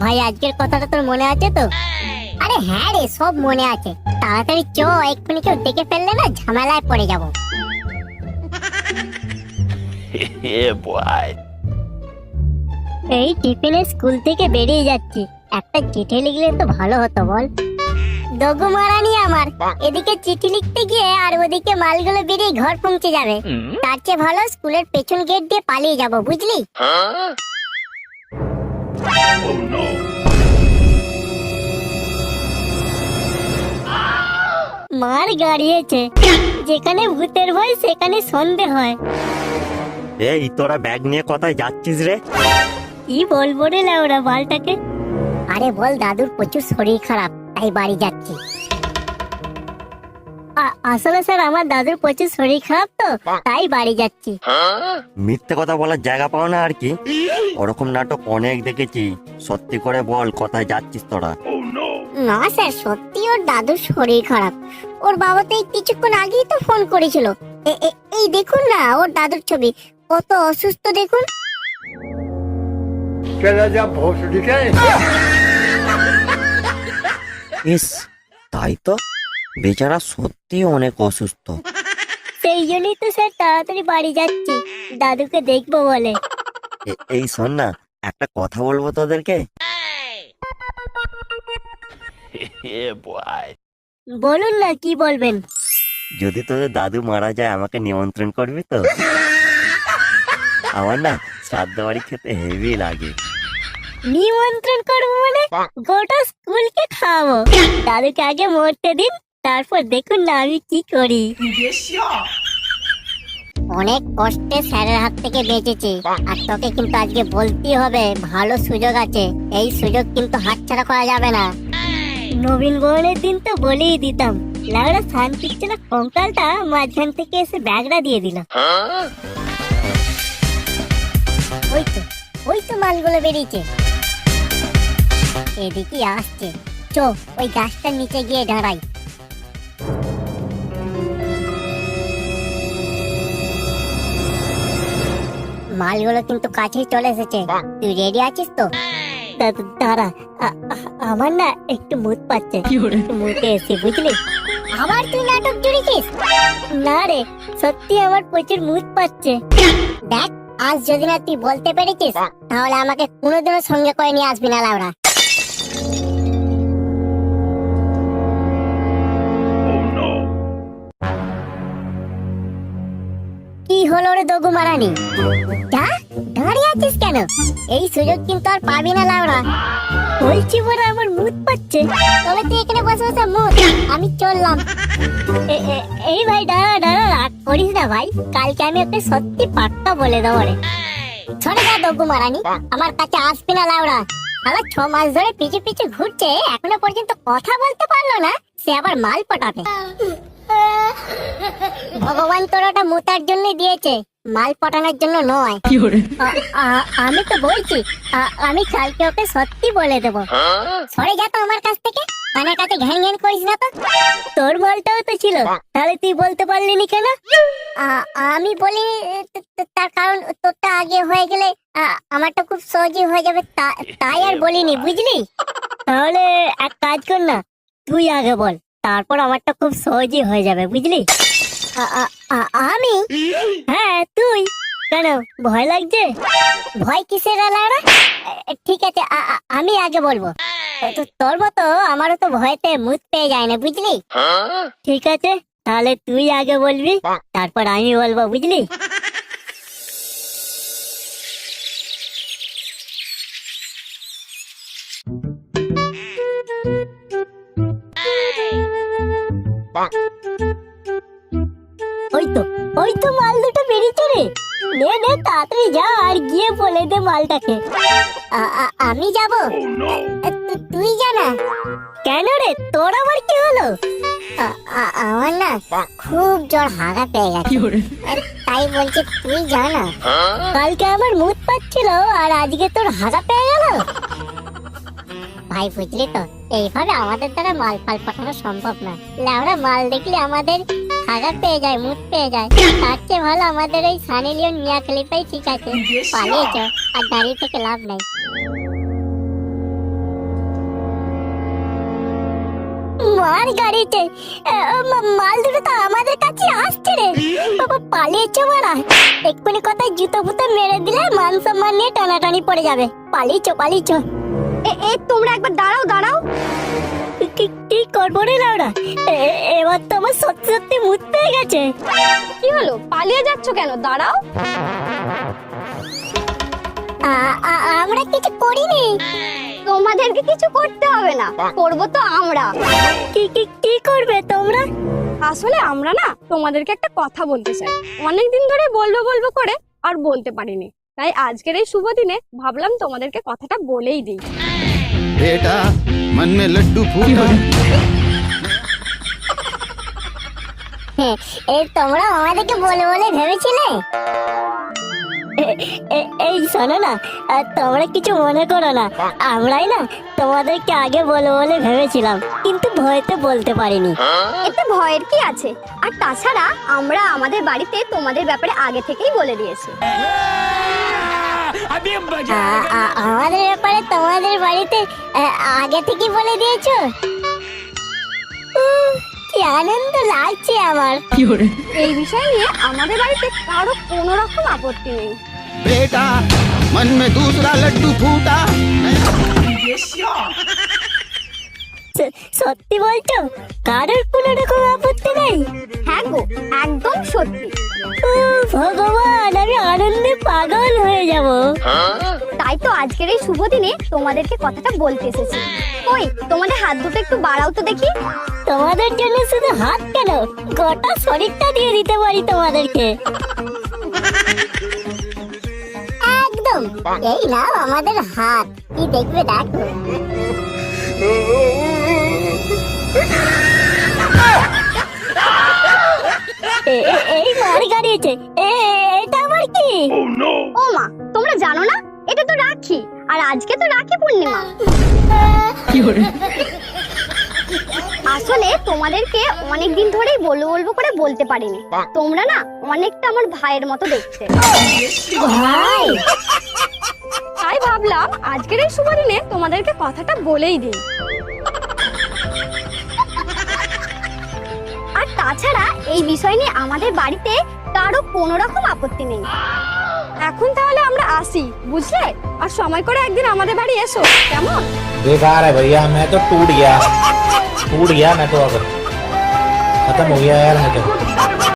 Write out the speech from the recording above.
ভাই আজকের কথাটা তোর মনে আছে তো? আরে হ্যাঁ রে সব মনে আছে। তাড়াতাড়ি চ এক্ষুনি কেউ দেখে ফেললে না ঝামেলায় পড়ে যাব। এই টিফিনে স্কুল থেকে বেরিয়ে যাচ্ছি। একটা চিঠি লিখলে তো ভালো হতো বল। দগু মারানি আমার। এদিকে চিঠি লিখতে গিয়ে আর ওদিকে মালগুলো বেরিয়ে ঘর পৌঁছে যাবে। তার চেয়ে ভালো স্কুলের পেছন গেট দিয়ে পালিয়ে যাব বুঝলি? মার গাড়িয়েছে যেখানে ভূতের ভয় সেখানে সন্ধে হয়। এই তোরা ব্যাগ নিয়ে কোথায় যাচ্ছিস রে? কি বলব রে ওরা বালটাকে? আরে বল দাদুর প্রচুর শরীর খারাপ। তাই বাড়ি যাচ্ছি। আসলে স্যার আমার দাদুর প্রচুর শরীর খারাপ তো তাই বাড়ি যাচ্ছি। মিথ্যে কথা বলার জায়গা পাও না আর কি? ওরকম নাটক অনেক দেখেছি। সত্যি করে বল কোথায় যাচ্ছিস তোরা? না স্যার সত্যি ওর দাদুর শরীর খারাপ। ওর বাবা তো কিছুক্ষণ আগেই তো ফোন করেছিল। এই দেখুন না ওর দাদুর ছবি। কত অসুস্থ দেখুন। চলে যা ভোট দিকে ইস তাই তো? বেচারা সত্যি অনেক অসুস্থ। সেই জন্যই তো স্যার তাড়াতাড়ি বাড়ি যাচ্ছি। দাদুকে দেখব বলে। এই শোন না একটা কথা বলব তোদেরকে. বলুন না কি বলবেন? যদি তোদের দাদু মারা যায় আমাকে নিমন্ত্রণ করবি তো? আমার না শ্রাদ্ধ বাড়ি খেতে হেভি লাগে। নিমন্ত্রণ করব মানে গোটা স্কুলকে খাওয়াবো। দাদুকে আগে মরতে দিন তারপর দেখুন না আমি কি করি। অনেক কষ্টে স্যারের হাত থেকে বেঁচেছি। আর তোকে কিন্তু আজকে বলতেই হবে ভালো সুযোগ আছে। এই সুযোগ কিন্তু হাতছাড়া করা যাবে না। নবীন বরণের দিন তো বলেই দিতাম। লাউড়া শান্তির ছিল কঙ্কালটা মাঝখান থেকে এসে ব্যাগটা দিয়ে দিল। ওই তো ওই তো মালগুলো বেরিয়েছে। এদিকে আসছে। চো ওই গাছটার নিচে গিয়ে দাঁড়াই। মালগুলো কিন্তু কাছেই চলে এসেছে। তুই রেডি আছিস তো? দাঁড়া। আমার না একটু মুদ পাচ্ছে। মুখে এসে বুঝলি? আবার তুই নাটক জুড়েছিস? না রে সত্যি আমার প্রচুর মুদ পাচ্ছে। দেখ আজ যদি না তুই বলতে পেরেছিস তাহলে আমাকে কোনোদিনও সঙ্গে করে নিয়ে আসবি না লাউরা। হলো দগু মারানি। যা দাঁড়িয়ে আছিস কেন? এই সুযোগ কিন্তু আর পাবি না লাউরা বলছি বলে আমার মুদ পাচ্ছে। তবে তুই এখানে বসে বসে মুদ আমি চললাম। এই ভাই, দাঁড়া দাঁড়া, রাগ করিস না ভাই। কালকে আমি ওকে সত্যি পাক্কা বলে দেবো রে। সরে যা দগ্গু মারানি। আমার কাছে আসবি না, লাউড়া। শালা, ছ মাস ধরে পিছু পিছু ঘুরছে, এখনও পর্যন্ত কথা বলতে পারল না, সে আবার মাল পটাবে ভগবান তোর ওটা মুতার জন্য দিয়েছে মাল পটানোর জন্য নয়। আমি তো বলছি আমি কালকে ওকে সত্যি বলে দেবো। Huh? সরে যা তো আমার কাছ থেকে কানের কাছে ঘ্যান ঘ্যান করিস না তো। তোর মালটাও তো ছিল তাহলে তুই বলতে পারলি নি কেন? আমি বলি তার কারণ তোরটা আগে হয়ে গেলে আমারটা খুব সহজে হয়ে যাবে তা- তাই আর বলিনি বুঝলি? তাহলে এক কাজ কর না তুই আগে বল তারপর আমারটা খুব সহজেই হয়ে যাবে বুঝলি? আমি? হ্যাঁ তুই। কেন, ভয় লাগছে? ভয় কিসের আলারা ঠিক আছে আমি আগে বলব। তোর মতো আমারও তো ভয়তে মুখ পেয়ে যায় না, বুঝলি? ঠিক আছে, তাহলে তুই আগে বলবি, তারপর আমি বলব, বুঝলি? তো ওই তো মাল দুটো বেরিয়েছে রে। নে নে তাড়াতাড়ি যা আর গিয়ে বলে দে মালটাকে। আমি যাব? তুই জানা কেন রে তোর আবার কি হলো? আমার না খুব জ্বর হাগা পেয়ে গেছে। আর তাই বলছি তুই জানা? কালকে আমার মুদ পাচ্ছিল আর আজকে তোর হাগা পেয়ে গেল। ভাই বুঝলি তো? এইভাবে আমাদের দ্বারা মাল ফাল পাঠানো সম্ভব না। আমরা মাল দেখলে আমাদের ফাঁকা পেয়ে যায় মুখ পেয়ে যায়। তার চেয়ে ভালো আমাদের এই সানি লিওন মিয়া খলিফাই ঠিক আছে। পালিয়েছ আর দাঁড়িয়ে থেকে লাভ নাই। মার গাড়িতে মাল দুটো তো আমাদের কাছে পালিয়েছে মারা এক্ষুনি কথায় জুতো ফুতো মেরে দিলে মান সম্মান নিয়ে টানাটানি পড়ে যাবে। পালিয়েছো পালিয়েছো। এ তোমরা একবার দাঁড়াও দাঁড়াও। কি কি করব রে লাউডা? এ- এবার তো আমার সত্যি সত্যি মুখ পেয়ে গেছে। কি হলো? পালিয়ে যাচ্ছ কেন? দাঁড়াও। আমরা কিছু করিনি। তোমাদেরকে কিছু করতে হবে না। করব তো আমরা। কি কি কি করবে তোমরা? আসলে আমরা না তোমাদেরকে একটা কথা বলতে চাই। অনেকদিন ধরে বলব বলব করে আর বলতে পারিনি। তাই আজকের এই শুভ দিনে ভাবলাম তোমাদেরকে কথাটা বলেই দিই। বেটা মন মে লড্ডু এই তোমরা আমাদেরকে বলে বলে ভেবেছিলে? এই শোনো না তোমরা কিছু মনে করো না। আমরাই না তোমাদেরকে আগে বলে বলে ভেবেছিলাম কিন্তু ভয়তে বলতে পারিনি। এতে ভয়ের কি আছে? আর তাছাড়া আমরা আমাদের বাড়িতে তোমাদের ব্যাপারে আগে থেকেই বলে দিয়েছি। আমাদের ব্যাপারে তোমাদের বাড়িতে আগে থেকে বলে দিয়েছ? আনন্দ লাগছে আমার। এই বিষয় নিয়ে আমাদের বাড়িতে কারও কোনো রকম আপত্তি নেই। বেটা মন মে দুসরা লড্ডু ফুটা। সত্যি বলছো কারোর কোনো রকম আপত্তি নেই? হ্যাঁ গো একদম সত্যি। ভগবান! আনন্দে পাগল হয়ে যাব। তাই তো আজকের এই শুভ দিনে তোমাদেরকে কথাটা বলতে এসেছি। ওই তোমাদের হাত দুটো একটু বাড়াও তো দেখি। তোমাদের জন্য শুধু হাত কেন? গোটা শরীরটা দিয়ে দিতে পারি তোমাদেরকে। একদম। এই নাও আমাদের হাত। কি দেখবে দেখো। এই মার গাড়িয়েছে এটা কি? ও মা তোমরা জানো না? এটা তো রাখি আর আজকে তো রাখি পূর্ণিমা। আসলে তোমাদেরকে অনেক দিন ধরেই বলব বলব করে বলতে পারিনি। তোমরা না অনেকটা আমার ভাইয়ের মতো দেখতে। ভাই! তাই ভাবলাম আজকের এই শুভ দিনে তোমাদেরকে কথাটা বলেই দিই। তাছাড়া এই বিষয় নিয়ে আমাদের বাড়িতে কারো কোনো রকম আপত্তি নেই এখন তাহলে আমরা আসি বুঝলে আর সময় করে একদিন আমাদের বাড়ি এসো কেমন बेकार है भैया मैं तो टूट गया टूट गया मैं तो अब खत्म हो गया यार मैं तो